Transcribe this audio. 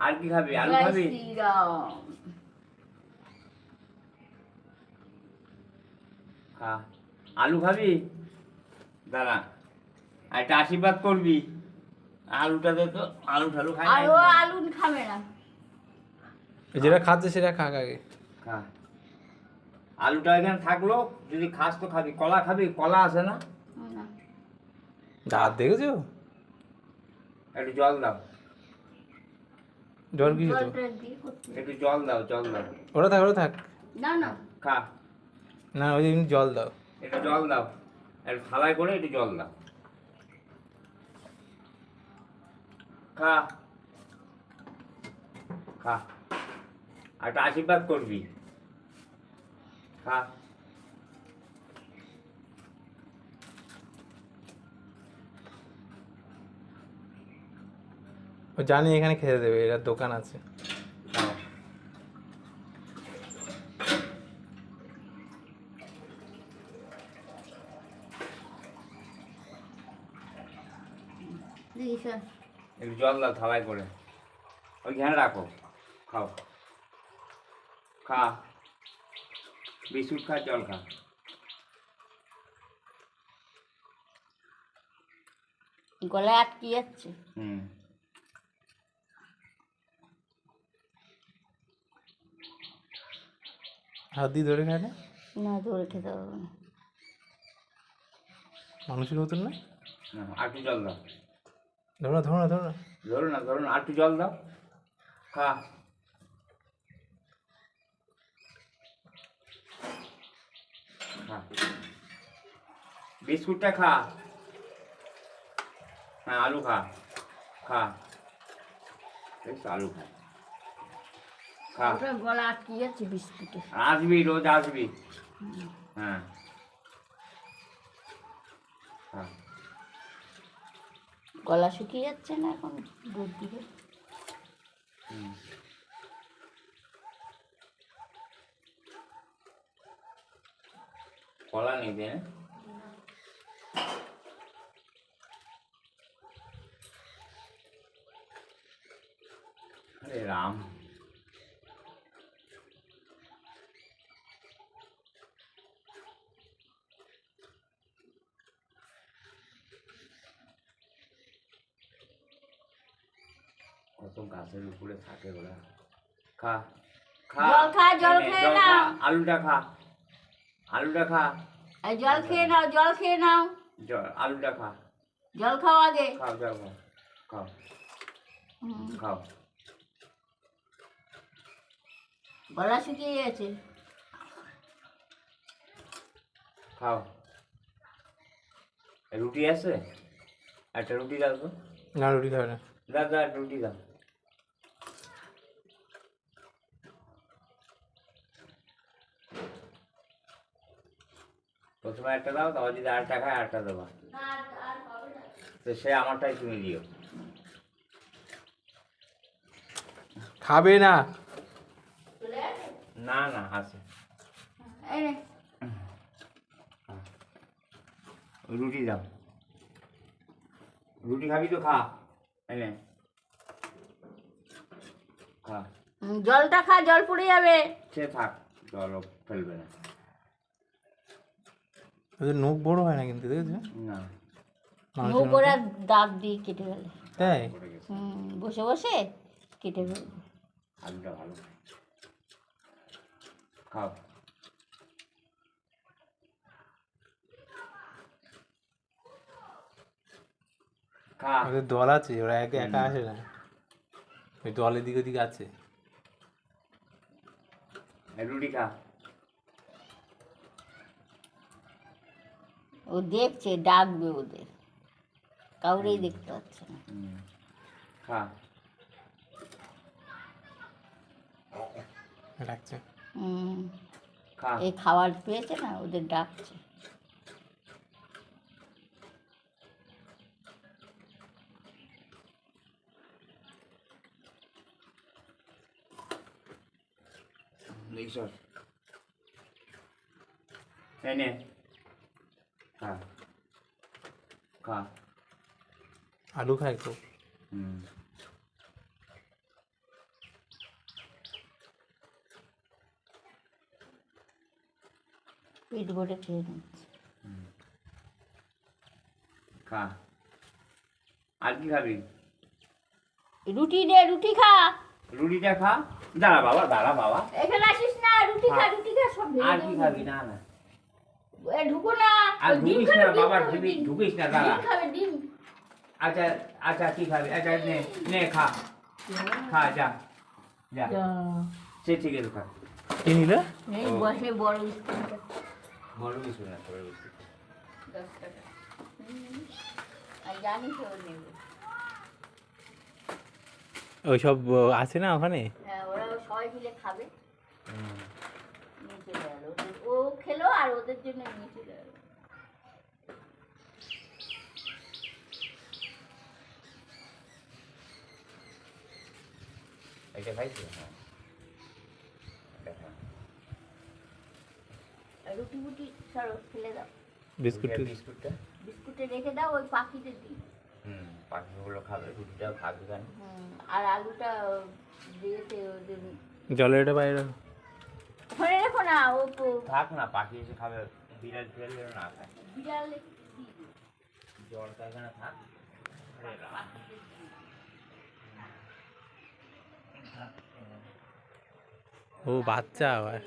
আর কি খাবি? আলু খাবি? আলু খাবি? দাঁড়া। আর একটা আশীর্বাদ করবি। আলুটা তো। আলু ঠালু খাই ও আলু খাবে না। যেটা খাচ্ছে সেটা খাক আগে। খা। আলুটা এখানে থাকল। যদি খাস তো খাবি। কলা খাবি? কলা আছে না? না। দাঁত দেখেছ? একটু জল দাও। জল তো হবে। একটু জল দাও জল দাও। ওরা থাক ওরা থাক। না না। খা। না ওই এমনি জল দাও। একটু জল দাও। একটু থালায় করে একটু জল দাও। খা। খা। আর একটা আশীর্বাদ করবি। খা। ও জানি এখানে খেতে দেবে এরা দোকান আছে। খাও। দেখি একটু জল দাও করে। ওইখানে রাখো খাও। খা। বিস্কুট খা জল খা। গলায় আটকে যাচ্ছে। হুম। হাত দিয়ে ধরে খায় না? না ধরে খেতে হবে না। মানুষের মতন না? না, আর জল দাও। ধরো না ধরো না ধরো না। ধরুন না ধরুন আর একটু জল দাও। খা। খা। বিস্কুটটা খা। হ্যাঁ আলু খা। খা। আলু খা। ওটা গলা আটকে যাচ্ছে বিস্কুটে আসবি রোজ আসবি। হ্যাঁ। হ্যাঁ। গলা শুকিয়ে যাচ্ছে না এখন দুধ দিবে। কলা নেবে হ্যাঁ? আরে রাম। গাছের উপরে থাকে ওরা। খা খা। জল খা, জল খেয়ে নাও। আলুটা খা আলুটা খা। আর জল খেয়ে নাও জল খেয়ে নাও। জল আলুটা খা। জল খাও আগে। খাও যাও খাও খাও। হুম, খাও। গলা শুকিয়ে গেছে। খাও। রুটি আছে? একটা রুটি দাও তো। না রুটি খাবে না। দাও দাও রুটি দাও। প্রথমে একটা দাও তারপর যদি আরেকটা খায় আরেকটা দেবা। তো সে আমারটাই তুমি দিও। খাবে না। না না আছে। রুটি দাও। রুটি খাবি তো খা। এনে খা। জলটা খা জল পড়ে যাবে। সে থাক জল ফেলবে না। ওদের নখ বড় হয় না কিন্তু দেখেছ? না। মুখ মতো। দাঁত দিয়ে কেটে ফেলে। তাই? বসে বসে কেটে ফেলবে আলুটা ভালো খাও। ওদের দল আছে ওরা একা একা আসে না। ওই দলের দিকে দিকে আছে। রুটি খা। ও দেখছে ডাকবে ওদের। কাউরেই দেখতে পাচ্ছে না। এই খাবার পেয়েছে না ওদের ডাকছে। নে। আলু খাই তো পেট ভরে খেয়ে নিচ্ছে। খা। আর কি খাবি? রুটি দে রুটি খা। রুটিটা খা। দাঁড়া বাবা দাঁড়া বাবা। এখানে আসিস না রুটি খা রুটি খা সব আর কি খাবি? না না। ঢুকো না। আর ডিম ঢুকিস খাবে, না ডিম বাবা খাবে, ঢুকিস না ডিম খাবে ডিম। আচ্ছা আচ্ছা কি খাবি? আচ্ছা নে নে খা। খা যা যা। সে ঠিক আছে খা। কি নিল? এই। বসে বড় স্কুলটা বড় কিছু না বড় কিছু দশ টাকা। আর জানি তো ও নেবে। ওইসব আছে না ওখানে? হ্যাঁ ওরা সবাই মিলে খাবে নিয়ে চলে গেল ওদের ও খেলো আর ওদের জন্য নিয়ে চলে গেল এটা খাইছি? হ্যাঁ। রুটি সরো ফেলে দাও। বিস্কুট বিস্কুটটা? বিস্কুটে রেখে দাও ওই পাখিদের দিই। হুম পাখিগুলো খাবে রুটিটাও খাবে কেন? হুম, আর আলুটা দিয়েছে ওদের জলের এটা বাইরে ওখানে রেখো না ও তো- থাক না পাখি এসে খাবে বিড়াল ফিরাল যেন না খায়। বিড়াল জল এখানে থাক। ও বাচ্চা আবার।